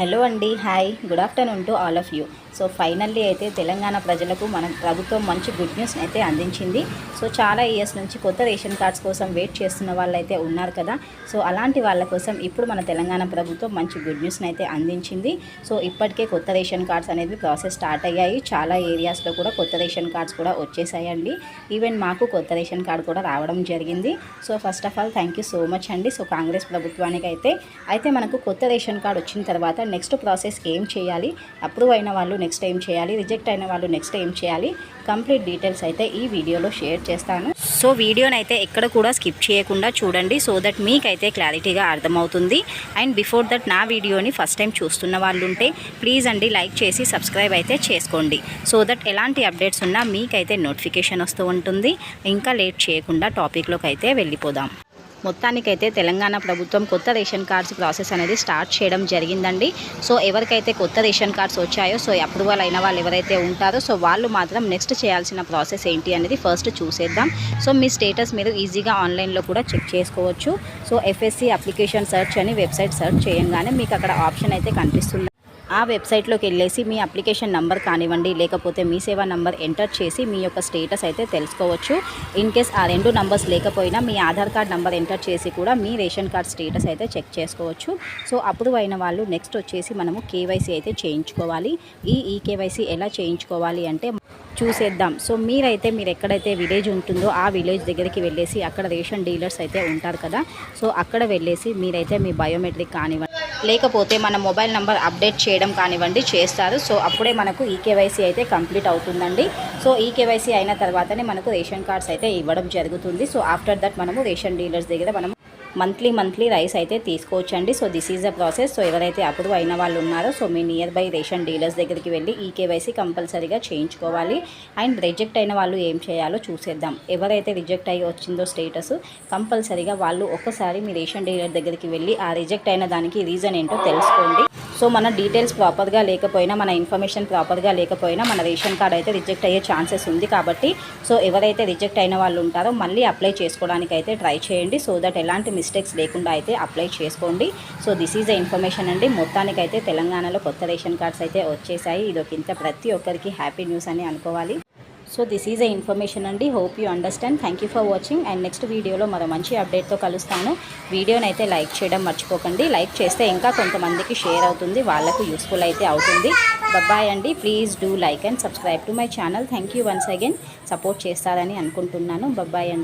Hello అండి hi. Good afternoon to all of you. So finally అయితే తెలంగాణ ప్రజలకు మన ప్రభుత్వం మంచి గుడ్ న్యూస్ అయితే అందించింది. సో చాలా ఇయర్స్ నుంచి కొత్త రేషన్ కార్డ్స్ కోసం వెయిట్ చేస్తున్న వాళ్ళైతే ఉన్నారు కదా. సో అలాంటి వాళ్ళ కోసం ఇప్పుడు మన తెలంగాణ ప్రభుత్వం మంచి గుడ్ న్యూస్ని అయితే అందించింది. సో ఇప్పటికే కొత్త రేషన్ కార్డ్స్ అనేది ప్రాసెస్ స్టార్ట్ అయ్యాయి. చాలా ఏరియాస్లో కూడా కొత్త రేషన్ కార్డ్స్ కూడా వచ్చేసాయండి. ఈవెన్ మాకు కొత్త రేషన్ కార్డ్ కూడా రావడం జరిగింది. So first of all thank you so much అండి. సో కాంగ్రెస్ ప్రభుత్వానికి అయితే అయితే మనకు కొత్త రేషన్ కార్డ్ వచ్చిన తర్వాత నెక్స్ట్ ప్రాసెస్ ఏం చేయాలి? అప్రూవ్ అయిన వాళ్ళు నెక్స్ట్ ఏం చేయాలి? రిజెక్ట్ అయిన వాళ్ళు నెక్స్ట్ ఏం చేయాలి? కంప్లీట్ డీటెయిల్స్ అయితే ఈ వీడియోలో షేర్ చేస్తాను. సో వీడియోని అయితే ఎక్కడ కూడా స్కిప్ చేయకుండా చూడండి. సో దట్ మీకైతే క్లారిటీగా అర్థమవుతుంది. అండ్ బిఫోర్ దట్ నా వీడియోని ఫస్ట్ టైం చూస్తున్న వాళ్ళు ఉంటే ప్లీజ్ అండి లైక్ చేసి సబ్స్క్రైబ్ అయితే చేసుకోండి. సో దట్ ఎలాంటి అప్డేట్స్ ఉన్నా మీకైతే నోటిఫికేషన్ వస్తూ ఉంటుంది. ఇంకా లేట్ చేయకుండా టాపిక్లోకి అయితే వెళ్ళిపోదాం. మొత్తానికైతే తెలంగాణ ప్రభుత్వం కొత్త రేషన్ కార్డ్స్ ప్రాసెస్ అనేది స్టార్ట్ చేయడం జరిగిందండి. సో ఎవరికైతే కొత్త రేషన్ కార్డ్స్ వచ్చాయో సో అప్రూవల్ అయిన వాళ్ళు ఎవరైతే ఉంటారో సో వాళ్ళు మాత్రం నెక్స్ట్ చేయాల్సిన ప్రాసెస్ ఏంటి అనేది ఫస్ట్ చూసేద్దాం. సో మీ స్టేటస్ మీరు ఈజీగా ఆన్లైన్లో కూడా చెక్ చేసుకోవచ్చు. సో ఎఫ్ఎస్సి అప్లికేషన్ సెర్చ్ అని వెబ్సైట్ సెర్చ్ చేయంగానే మీకు అక్కడ ఆప్షన్ అయితే కనిపిస్తుంది. ఆ వెబ్సైట్లోకి వెళ్ళేసి మీ అప్లికేషన్ నంబర్ కానివ్వండి లేకపోతే మీ సేవా నంబర్ ఎంటర్ చేసి మీ యొక్క స్టేటస్ అయితే తెలుసుకోవచ్చు. ఇన్ కేస్ ఆ రెండు నంబర్స్ లేకపోయినా మీ ఆధార్ కార్డ్ నంబర్ ఎంటర్ చేసి కూడా మీ రేషన్ కార్డ్ స్టేటస్ అయితే చెక్ చేసుకోవచ్చు. సో అప్రూవ్ అయిన వాళ్ళు నెక్స్ట్ వచ్చేసి మనము కేవైసీ అయితే చేయించుకోవాలి. ఈ ఈ ఎలా చేయించుకోవాలి అంటే చూసేద్దాం. సో మీరైతే మీరు ఎక్కడైతే విలేజ్ ఉంటుందో ఆ విలేజ్ దగ్గరికి వెళ్ళేసి అక్కడ రేషన్ డీలర్స్ అయితే ఉంటారు కదా. సో అక్కడ వెళ్ళేసి మీరైతే మీ బయోమెట్రిక్ కానివ్వండి లేకపోతే మన మొబైల్ నెంబర్ అప్డేట్ చేయడం కానివ్వండి చేస్తారు. సో అప్పుడే మనకు ఈకేవైసీ అయితే కంప్లీట్ అవుతుందండి. సో ఈకేవైసీ అయిన తర్వాతనే మనకు రేషన్ కార్డ్స్ అయితే ఇవ్వడం జరుగుతుంది. సో ఆఫ్టర్ దట్ మనము రేషన్ డీలర్స్ దగ్గర మనం మంత్లీ మంత్లీ రైస్ అయితే తీసుకోవచ్చండి. So this is the process so ఎవరైతే అప్రూవ్ అయిన వాళ్ళు ఉన్నారో సో మీ నియర్ బై రేషన్ డీలర్స్ దగ్గరికి వెళ్ళి ఈ కేవైసీ కంపల్సరీగా చేయించుకోవాలి. అండ్ రిజెక్ట్ అయిన వాళ్ళు ఏం చేయాలో చూసేద్దాం. ఎవరైతే రిజెక్ట్ అయ్యి వచ్చిందో స్టేటస్ కంపల్సరీగా వాళ్ళు ఒక్కసారి మీ రేషన్ డీలర్ దగ్గరికి వెళ్ళి ఆ రిజెక్ట్ అయిన దానికి రీజన్ ఏంటో తెలుసుకోండి. సో మన డీటెయిల్స్ ప్రాపర్గా లేకపోయినా మన ఇన్ఫర్మేషన్ ప్రాపర్గా లేకపోయినా మన రేషన్ కార్డ్ అయితే రిజెక్ట్ అయ్యే ఛాన్సెస్ ఉంది కాబట్టి సో ఎవరైతే రిజెక్ట్ అయిన వాళ్ళు ఉంటారో మళ్ళీ అప్లై చేసుకోవడానికి అయితే ట్రై చేయండి. సో దట్ ఎలాంటి మిస్టేక్స్ లేకుండా అయితే అప్లై చేసుకోండి. So this is the information అండి. మొత్తానికైతే తెలంగాణలో కొత్త రేషన్ కార్డ్స్ అయితే వచ్చేసాయి. ఇది ఒక ఇంత ప్రతి ఒక్కరికి హ్యాపీ న్యూస్ అని అనుకోవాలి. So this is a information అండి. Hope you understand thank you for watching and next వీడియోలో మరో మంచి అప్డేట్తో కలుస్తాను. వీడియోని అయితే లైక్ చేయడం మర్చిపోకండి. లైక్ చేస్తే ఇంకా కొంతమందికి షేర్ అవుతుంది. వాళ్ళకు యూస్ఫుల్ అయితే అవుతుంది. బాయ్ అండి. Please do like and subscribe to my channel thank you once again support చేస్తారని అనుకుంటున్నాను. బాయ్ అండి.